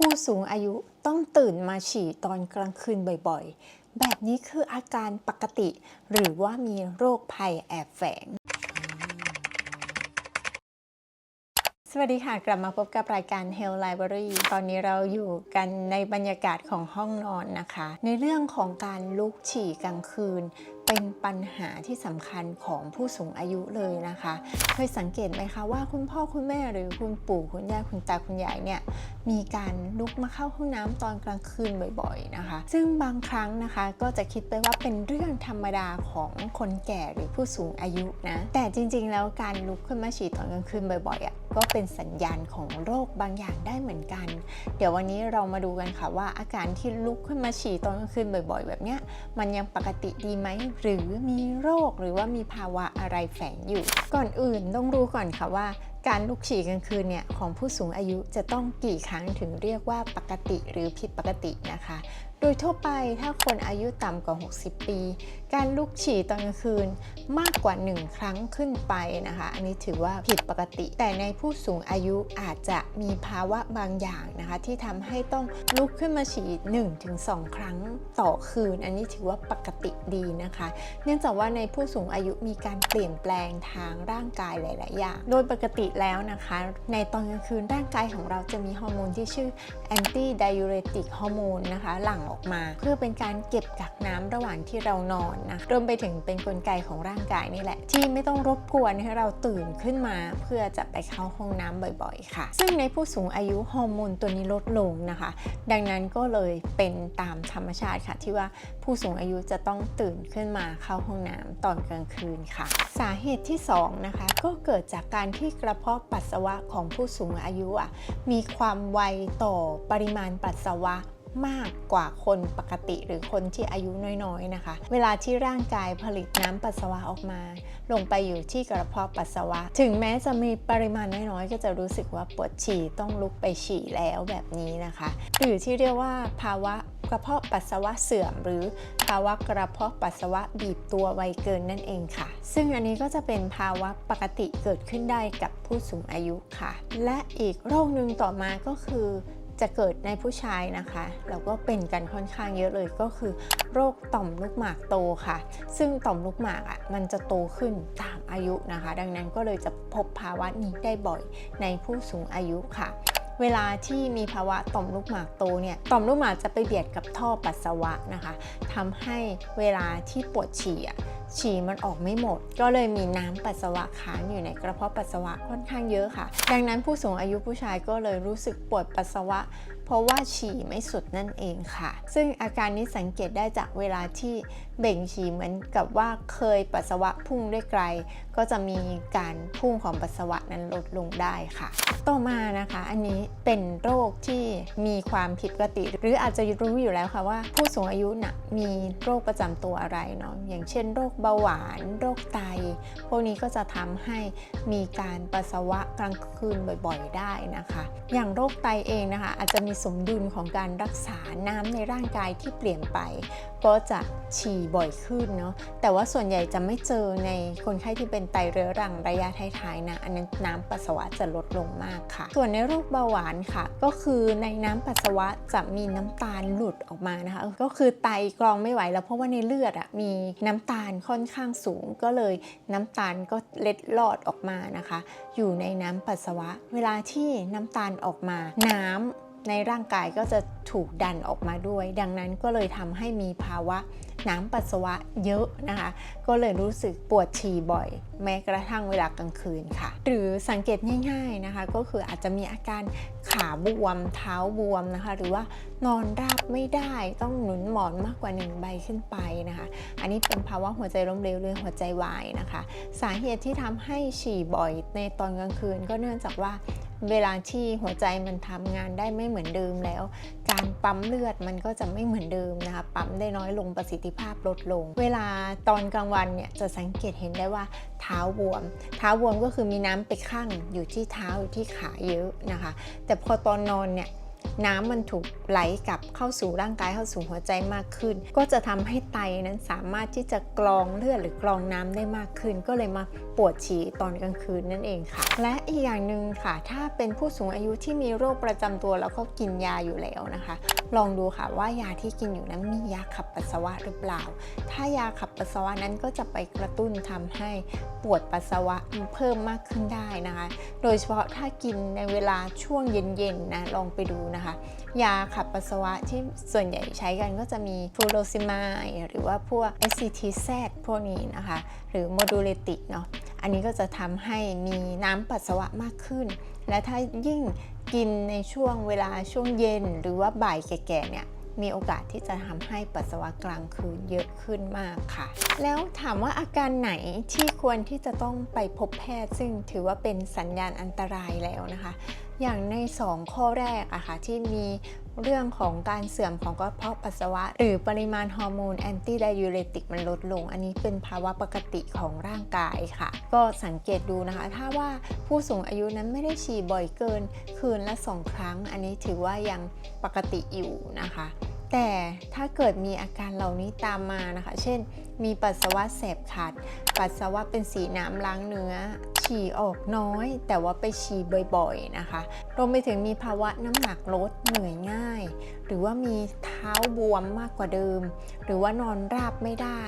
ผู้สูงอายุต้องตื่นมาฉี่ตอนกลางคืนบ่อยๆ แบบนี้คืออาการปกติ หรือว่ามีโรคภัยแอบแฝง สวัสดีค่ะ กลับมาพบกับรายการ Health Library ตอนนี้เราอยู่กันในบรรยากาศของห้องนอนนะคะ ในเรื่องของการลุกฉี่กลางคืนเป็นปัญหาที่สำคัญของผู้สูงอายุเลยนะคะ เคยสังเกตไหมคะว่าคุณพ่อคุณแม่หรือคุณปู่คุณย่าคุณตาคุณยายเนี่ยมีการลุกมาเข้าห้องน้ำตอนกลางคืนบ่อยๆนะคะ ซึ่งบางครั้งนะคะก็จะคิดไปว่าเป็นเรื่องธรรมดาของคนแก่หรือผู้สูงอายุนะแต่จริงๆ แล้วการลุกขึ้นมาฉี่ตอนกลางคืนบ่อยๆอะก็เป็นสัญญาณของโรคบางอย่างได้เหมือนกัน เดี๋ยววันนี้เรามาดูกันค่ะว่าอาการที่ลุกขึ้นมาฉี่ตอนกลางคืนบ่อย ๆ แบบเนี้ยมันยังปกติดีไหมหรือมีโรคหรือว่ามีภาวะอะไรแฝงอยู่ ก่อนอื่นต้องรู้ก่อนค่ะว่า การลุกฉี่กลางคืนเนี่ยของผู้สูงอายุจะต้องกี่ครั้งถึงเรียกว่าปกติหรือผิดปกตินะคะ ดยทั่วไปถ้าคนอายุต่ำกว่า 60 ปี การลุกฉี่ตอนกลางคืนมากกว่า 1 ครั้งขึ้นไปนะคะ อันนี้ถือว่าผิดปกติ แต่ในผู้สูงอายุอาจจะมีภาวะบางอย่างนะคะ ที่ทำให้ต้องลุกขึ้นมาฉี่1-2 ครั้งต่อคืน อันนี้ถือว่าปกติดีนะคะ เนื่องจากว่าในผู้สูงอายุมีการเปลี่ยนแปลงทางร่างกายหลาย ๆ อย่าง โดยปกติแล้วนะคะ ในตอนกลางคืนร่างกายของเราจะมีฮอร์โมนที่ชื่อ anti diuretic ฮอร์โมนนะคะ หลั่งออกมา เพื่อเป็นการเก็บกักน้ำระหว่างที่เรานอนนะรวมไปถึงเป็นนกลไกของร่างกายนี่แหละ ที่ไม่ต้องรบกวนให้เราตื่นขึ้นมา เพื่อจะไปเข้าห้องน้ำบ่อยๆ ค่ะ ซึ่งในผู้สูงอายุฮอร์โมนตัวนี้ลดลงนะคะ ดังนั้นก็เลยเป็นตามธรรมชาติค่ะ ที่ว่าผู้สูงอายุจะต้องตื่นขึ้นมาเข้าห้องน้ำตอนกลางคืนค่ะ สาเหตุที่2นะคะก็เกิดจากการที่กระเพาะปัสสาวะของผู้สูงอายุอะมีความไวต่อปริมาณปัสสาวะ มากกว่าคนปกติหรือคนที่อายุน้อยๆนะคะ เวลาที่ร่างกายผลิตน้ำปัสสาวะออกมา ลงไปอยู่ที่กระเพาะปัสสาวะ ถึงแม้จะมีปริมาณน้อยๆ ก็จะรู้สึกว่าปวดฉี่ต้องลุกไปฉี่แล้วแบบนี้นะคะหรือที่เรียกว่าภาวะกระเพาะปัสสาวะเสื่อม หรือภาวะกระเพาะปัสสาวะบีบตัวไวเกินนั่นเองค่ะ ซึ่งอันนี้ก็จะเป็นภาวะปกติเกิดขึ้นได้กับผู้สูงอายุค่ะ และอีกโรคหนึ่งต่อมาก็คือ จะเกิดในผู้ชายนะคะแล้วก็เป็นกันค่อนข้างเยอะเลยก็คือ โรคต่อมลูกหมากโตค่ะ ซึ่งต่อมลูกหมากอะมันจะโตขึ้นตามอายุนะคะ ดังนั้นก็เลยจะพบภาวะนี้ได้บ่อยในผู้สูงอายุค่ะเวลาที่มีภาวะต่อมลูกหมากโตเนี่ยต่อมลูกหมากจะไปเบียดกับท่อปัสสาวะนะคะทำให้เวลาที่ปวดฉี่อะ ฉี่มันออกไม่หมด ก็เลยมีน้ำปัสสาวะค้างอยู่ในกระเพาะปัสสาวะค่อนข้างเยอะค่ะ ดังนั้นผู้สูงอายุผู้ชายก็เลยรู้สึกปวดปัสสาวะเพราะว่าฉี่ไม่สุดนั่นเองค่ะ ซึ่งอาการนี้สังเกตได้จากเวลาที่เบ่งฉี่เหมือนกับว่าเคยปัสสาวะพุ่งได้ไกล ก็จะมีการพุ่งของปัสสาวะนั้นลดลงได้ค่ะ ต่อมานะคะ อันนี้เป็นโรคที่มีความผิดปกติ หรืออาจจะรู้อยู่แล้วค่ะว่า ผู้สูงอายุนะ่ะมีโรคประจำตัวอะไรเนาะอย่างเช่น โรคเบาหวาน โรคไต พวกนี้ก็จะทำให้มีการปัสสาวะกลางคืนบ่อย ๆ ได้นะคะ อย่างโรคไตเองนะคะ อาจจะมีสมดุลของการรักษาน้ำในร่างกายที่เปลี่ยนไป ก็จะฉี่บ่อยขึ้นเนาะแต่ว่าส่วนใหญ่จะไม่เจอในคนไข้ที่เป็นไตเรื้อรังระยะท้ายๆนะอันนั้นน้ำปัสสาวะจะลดลงมากค่ะ ส่วนในโรคเบาหวานค่ะ ก็คือในน้ำปัสสาวะจะมีน้ำตาลหลุดออกมานะคะ ก็คือไตกรองไม่ไหวแล้วเพราะว่าในเลือดอะมีน้ำตาลค่อนข้างสูง ก็เลยน้ำตาลก็เล็ดลอดออกมานะคะ อยู่ในน้ำปัสสาวะ เวลาที่น้ำตาลออกมาน้ำ ในร่างกายก็จะถูกดันออกมาด้วย ดังนั้นก็เลยทำให้มีภาวะน้ำปัสสาวะเยอะนะคะ ก็เลยรู้สึกปวดฉี่บ่อย แม้กระทั่งเวลากลางคืนค่ะ หรือสังเกตง่าย ๆนะคะ ก็คืออาจจะมีอาการขาบวม เท้าบวมนะคะ หรือว่านอนราบไม่ได้ต้องหนุนหมอนมากกว่าหนึ่งใบขึ้นไปนะคะ อันนี้เป็นภาวะหัวใจล้มเหลวหรือหัวใจวายนะคะ สาเหตุที่ทำให้ฉี่บ่อยในตอนกลางคืนก็เนื่องจากว่าเวลาที่หัวใจมันทำงานได้ไม่เหมือนเดิมแล้ว การปั๊มเลือดมันก็จะไม่เหมือนเดิมนะคะปั๊มได้น้อยลงประสิทธิภาพลดลง เวลาตอนกลางวันเนี่ยจะสังเกตเห็นได้ว่าเท้าบวม เท้าบวมก็คือมีน้ำไปข้างอยู่ที่เท้าอยู่ที่ขาเยอะนะคะ แต่พอตอนนอนเนี่ย น้ำมันถูกไหลกลับเข้าสู่ร่างกายเข้าสู่หัวใจมากขึ้น ก็จะทำให้ไตนั้นสามารถที่จะกรองเลือดหรือกรองน้ำได้มากขึ้น ก็เลยมาปวดฉี่ตอนกลางคืนนั่นเองค่ะ และอีกอย่างหนึ่งค่ะ ถ้าเป็นผู้สูงอายุที่มีโรคประจำตัวแล้วก็กินยาอยู่แล้วนะคะ ลองดูค่ะว่ายาที่กินอยู่นั้นมียาขับปัสสาวะหรือเปล่า ถ้ายาขับปัสสาวะนั้นก็จะไปกระตุ้นทำให้ปวดปัสสาวะเพิ่มมากขึ้นได้นะคะ โดยเฉพาะถ้ากินในเวลาช่วงเย็นๆนะลองไปดูนะนะคะ ยาขับปัสสาวะที่ส่วนใหญ่ใช้กันก็จะมีฟูโรซิมายหรือว่าพวก SCTZ พวกนี้นะคะ หรือโมดูเลติกเนาะอันนี้ก็จะทำให้มีน้ำปัสสาวะมากขึ้น และถ้ายิ่งกินในช่วงเวลาช่วงเย็น หรือว่าบ่ายแก่ๆเนี่ยมีโอกาสที่จะทำให้ปัสสาวะกลางคืนเยอะขึ้นมากค่ะ แล้วถามว่าอาการไหนที่ควรที่จะต้องไปพบแพทย์ ซึ่งถือว่าเป็นสัญญาณอันตรายแล้วนะคะ อย่างใน 2 ข้อแรกอะค่ะที่มีเรื่องของการเสื่อมของกระเพาะปัสสาวะ หรือปริมาณฮอร์โมนแอนตี้ไดยูเรติกมันลดลง อันนี้เป็นภาวะปกติของร่างกายค่ะ ก็สังเกตดูนะคะ ถ้าว่าผู้สูงอายุนั้นไม่ได้ฉี่บ่อยเกินคืนละ2ครั้ง อันนี้ถือว่ายังปกติอยู่นะคะ แต่ถ้าเกิดมีอาการเหล่านี้ตามมานะคะ เช่น มีปัสสาวะแสบขัด ปัสสาวะเป็นสีน้ำล้างเนื้อ ฉี่ออกน้อย แต่ว่าไปฉี่บ่อยๆนะคะ รวมไปถึงมีภาวะน้ำหนักลดเหนื่อยง่ายหรือว่ามีเท้าบวมมากกว่าเดิม หรือว่านอนราบไม่ได้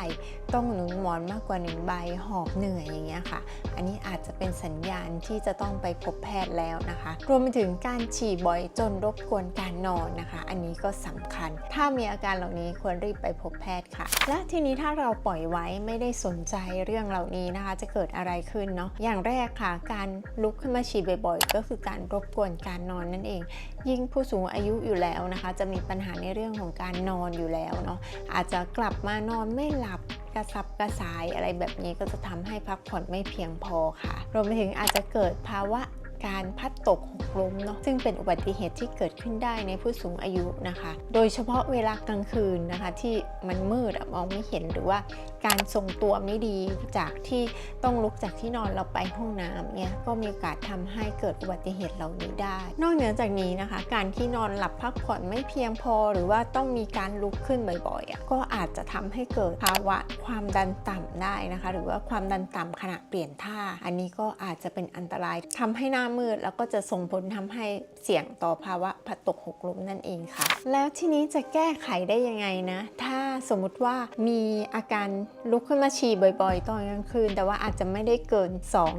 ต้องหนุนหมอนมากกว่าหนึ่งใบหอบเหนื่อยอย่างเงี้ยค่ะ อันนี้อาจจะเป็นสัญญาณที่จะต้องไปพบแพทย์แล้วนะคะ รวมไปถึงการฉี่บ่อยจนรบกวนการนอนนะคะ อันนี้ก็สำคัญ ถ้ามีอาการเหล่านี้ควรรีบไปพบแพทย์ค่ะ และทีนี้ถ้าเราปล่อยไว้ไม่ได้สนใจเรื่องเหล่านี้นะคะ จะเกิดอะไรขึ้นเนาะอย่างแรกค่ะ การลุกขึ้นมาฉี่บ่อย ๆ ก็คือการรบกวนการนอนนั่นเอง ยิ่งผู้สูงอายุอยู่แล้วนะคะ จะมีปัญหาในเรื่องของการนอนอยู่แล้วเนาะอาจจะกลับมานอนไม่หลับกระสับกระส่ายอะไรแบบนี้ก็จะทำให้พักผ่อนไม่เพียงพอค่ะ รวมไปถึงอาจจะเกิดภาวะการพัดตกหกล้มเนาะซึ่งเป็นอุบัติเหตุที่เกิดขึ้นได้ในผู้สูงอายุนะคะ โดยเฉพาะเวลากลางคืนนะคะ ที่มันมืดมองไม่เห็นหรือว่าการทรงตัวไม่ดีจากที่ต้องลุกจากที่นอนเราไปห้องน้ำเนี่ยก็มีโอกาสทำให้เกิดอุบัติเหตุเหล่านี้ได้ นอกเหนือจากนี้นะคะ การที่นอนหลับพักผ่อนไม่เพียงพอ หรือว่าต้องมีการลุกขึ้นบ่อยๆก็อาจจะทำให้เกิดภาวะความดันต่ำได้นะคะ หรือว่าความดันต่ำขณะเปลี่ยนท่า อันนี้ก็อาจจะเป็นอันตรายทำให้หน้ามืด แล้วก็จะส่งผลทำให้เสี่ยงต่อภาวะพัดตกหกล้มนั่นเองค่ะ แล้วทีนี้จะแก้ไขได้ยังไงนะ ถ้าสมมุติว่ามีอาการลุกขึ้นมาฉี่บ่อยๆ ตอนกลางคืน แต่ว่าอาจจะไม่ได้เกิน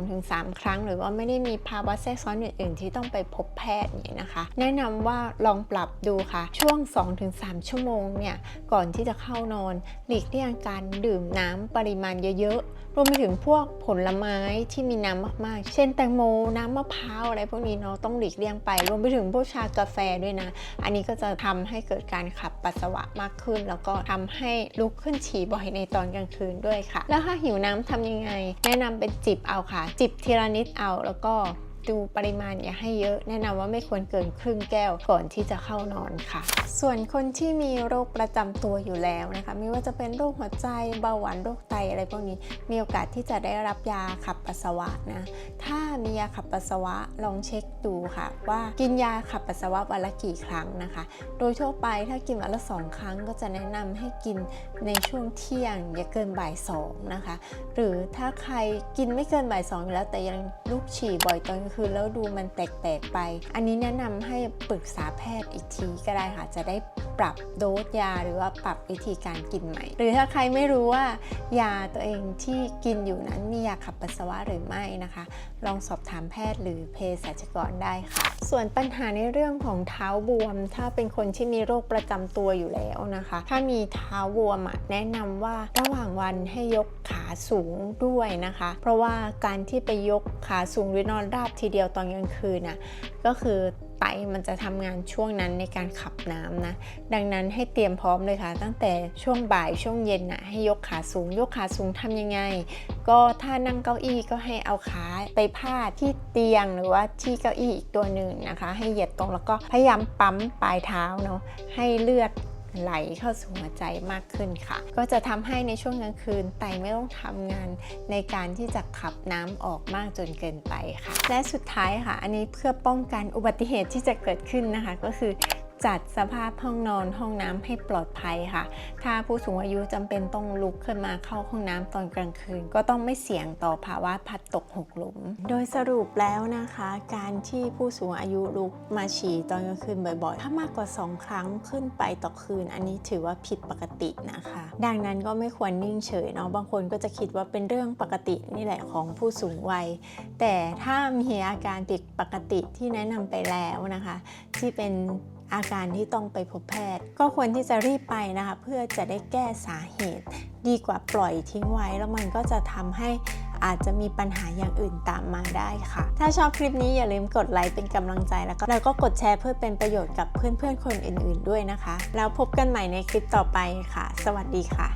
2-3 ครั้ง หรือว่าไม่ได้มีภาวะแทรกซ้อนอื่นๆ ที่ต้องไปพบแพทย์อย่างนี้นะคะ แนะนำว่าลองปรับดูค่ะ ช่วง 2-3 ชั่วโมงเนี่ย ก่อนที่จะเข้านอน หลีกเลี่ยงการดื่มน้ำปริมาณเยอะๆ รวมไปถึงพวกผลไม้ที่มีน้ำมากๆ เช่นแตงโม น้ำมะพร้าวอะไรพวกนี้เนาะต้องหลีกเลี่ยงไป รวมไปถึงพวกชากาแฟด้วยนะ อันนี้ก็จะทำให้เกิดการขับปัสสาวะมากขึ้น แล้วก็ทำให้ลุกขึ้นฉี่บ่อยในตอนกลางคืนด้วยค่ะ แล้วถ้าหิวน้ำทำยังไง แนะนำเป็นจิบเอาค่ะ จิบทีละนิดเอาแล้วก็ ดูปริมาณอย่าให้เยอะ แนะนำว่าไม่ควรเกินครึ่งแก้วก่อนที่จะเข้านอนค่ะ ส่วนคนที่มีโรคประจำตัวอยู่แล้วนะคะ ไม่ว่าจะเป็นโรคหัวใจเบาหวานโรคไตอะไรพวกนี้ มีโอกาสที่จะได้รับยาขับปัสสาวะนะ ถ้ามียาขับปัสสาวะลองเช็คดูค่ะ ว่ากินยาขับปัสสาวะวันละกี่ครั้งนะคะ โดยทั่วไปถ้ากินวันละสองครั้งก็จะแนะนำให้กินในช่วงเที่ยงอย่าเกินบ่ายสองนะคะ หรือถ้าใครกินไม่เกินบ่ายสองอยู่แล้วแต่ยังลุกฉี่บ่อยตอนกลางคืนแล้วดูมันแปลกๆไป อันนี้แนะนำให้ปรึกษาแพทย์อีกทีก็ได้ค่ะ จะได้ปรับโดสยาหรือว่าปรับวิธีการกินใหม่ หรือถ้าใครไม่รู้ว่ายาตัวเองที่กินอยู่นั้นมียาขับปัสสาวะหรือไม่นะคะ ลองสอบถามแพทย์หรือเภสัชกรได้ค่ะ ส่วนปัญหาในเรื่องของเท้าบวม ถ้าเป็นคนที่มีโรคประจำตัวอยู่แล้วนะคะ ถ้ามีเท้าบวมแนะนำว่าระหว่างวันให้ยกขาสูงด้วยนะคะ เพราะว่าการที่ไปยกขาสูงหรือนอนราบทีเดียวตอนกลางคืนน่ะก็คือไตมันจะทำงานช่วงนั้นในการขับน้ำนะ ดังนั้นให้เตรียมพร้อมเลยค่ะ ตั้งแต่ช่วงบ่ายช่วงเย็นน่ะให้ยกขาสูง ยกขาสูงทำยังไง ก็ถ้านั่งเก้าอี้ก็ให้เอาขาไปพาดที่เตียงหรือว่าที่เก้าอี้อีกตัวหนึ่งนะคะ ให้เหยียดตรงแล้วก็พยายามปั๊มปลายเท้าเนาะให้เลือด ไหลเข้าสู่หัวใจมากขึ้นค่ะ ก็จะทำให้ในช่วงกลางคืนไตไม่ต้องทำงานในการที่จะขับน้ำออกมากจนเกินไปค่ะ และสุดท้ายค่ะ อันนี้เพื่อป้องกันอุบัติเหตุที่จะเกิดขึ้นนะคะ ก็คือ จัดสภาพห้องนอนห้องน้ำให้ปลอดภัยค่ะ ถ้าผู้สูงอายุจำเป็นต้องลุกขึ้นมาเข้าห้องน้ำตอนกลางคืน ก็ต้องไม่เสี่ยงต่อภาวะพัดตกหกหลุม โดยสรุปแล้วนะคะ การที่ผู้สูงอายุลุกมาฉี่ตอนกลางคืนบ่อยๆ ถ้ามากกว่า 2 ครั้งขึ้นไปต่อคืน อันนี้ถือว่าผิดปกตินะคะ ดังนั้นก็ไม่ควรนิ่งเฉยเนาะบางคนก็จะคิดว่าเป็นเรื่องปกตินี่แหละของผู้สูงวัย แต่ถ้ามีอาการผิดปกติที่แนะนำไปแล้วนะคะ ที่เป็น อาการที่ต้องไปพบแพทย์ ก็ควรที่จะรีบไปนะคะ เพื่อจะได้แก้สาเหตุ ดีกว่าปล่อยทิ้งไว้ แล้วมันก็จะทำให้อาจจะมีปัญหาอย่างอื่นตามมาได้ค่ะ ถ้าชอบคลิปนี้อย่าลืมกดไลค์เป็นกำลังใจแล้วก็แล้วก็กดแชร์เพื่อเป็นประโยชน์กับเพื่อนๆคนอื่น ๆด้วยนะคะ แล้วพบกันใหม่ในคลิปต่อไปค่ะ สวัสดีค่ะ